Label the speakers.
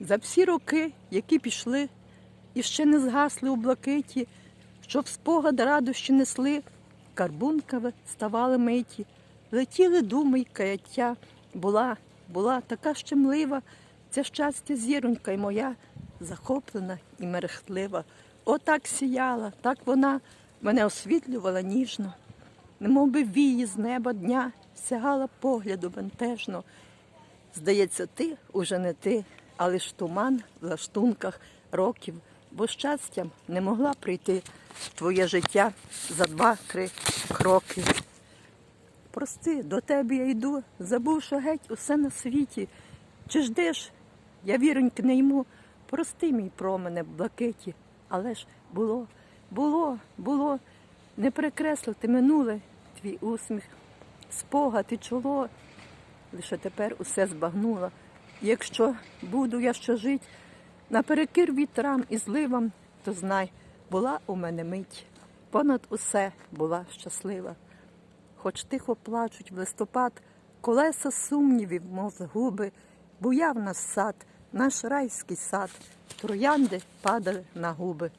Speaker 1: За всі роки, які пішли і ще не згасли у блакиті, що в спогад радощі несли, карбунками ставали миті, летіли думи й каяття. Була, була така щемлива, ця щастя зіронька й моя, захоплена і мерехтлива. О, так сіяла, так вона мене освітлювала ніжно, немов би вії з неба дня сягала погляду бентежно. Здається, ти уже не ти, а лиш туман в лаштунках років, бо щастям не могла прийти в твоє життя за два-три кроки. Прости, до тебе я йду, забувши геть усе на світі. Чи ждеш? Я віроньки не йму, прости мій промене в блакиті. Але ж було, було, було, не перекреслити минуле твій усміх, спогад і чоло. Лише тепер усе збагнула. Якщо буду я ще жить наперекір вітрам і зливам, то знай, була у мене мить. Понад усе була щаслива. Хоч тихо плачуть в листопад, колеса сумнівів, мов губи, буяв нас сад, наш райський сад, троянди падали на губи.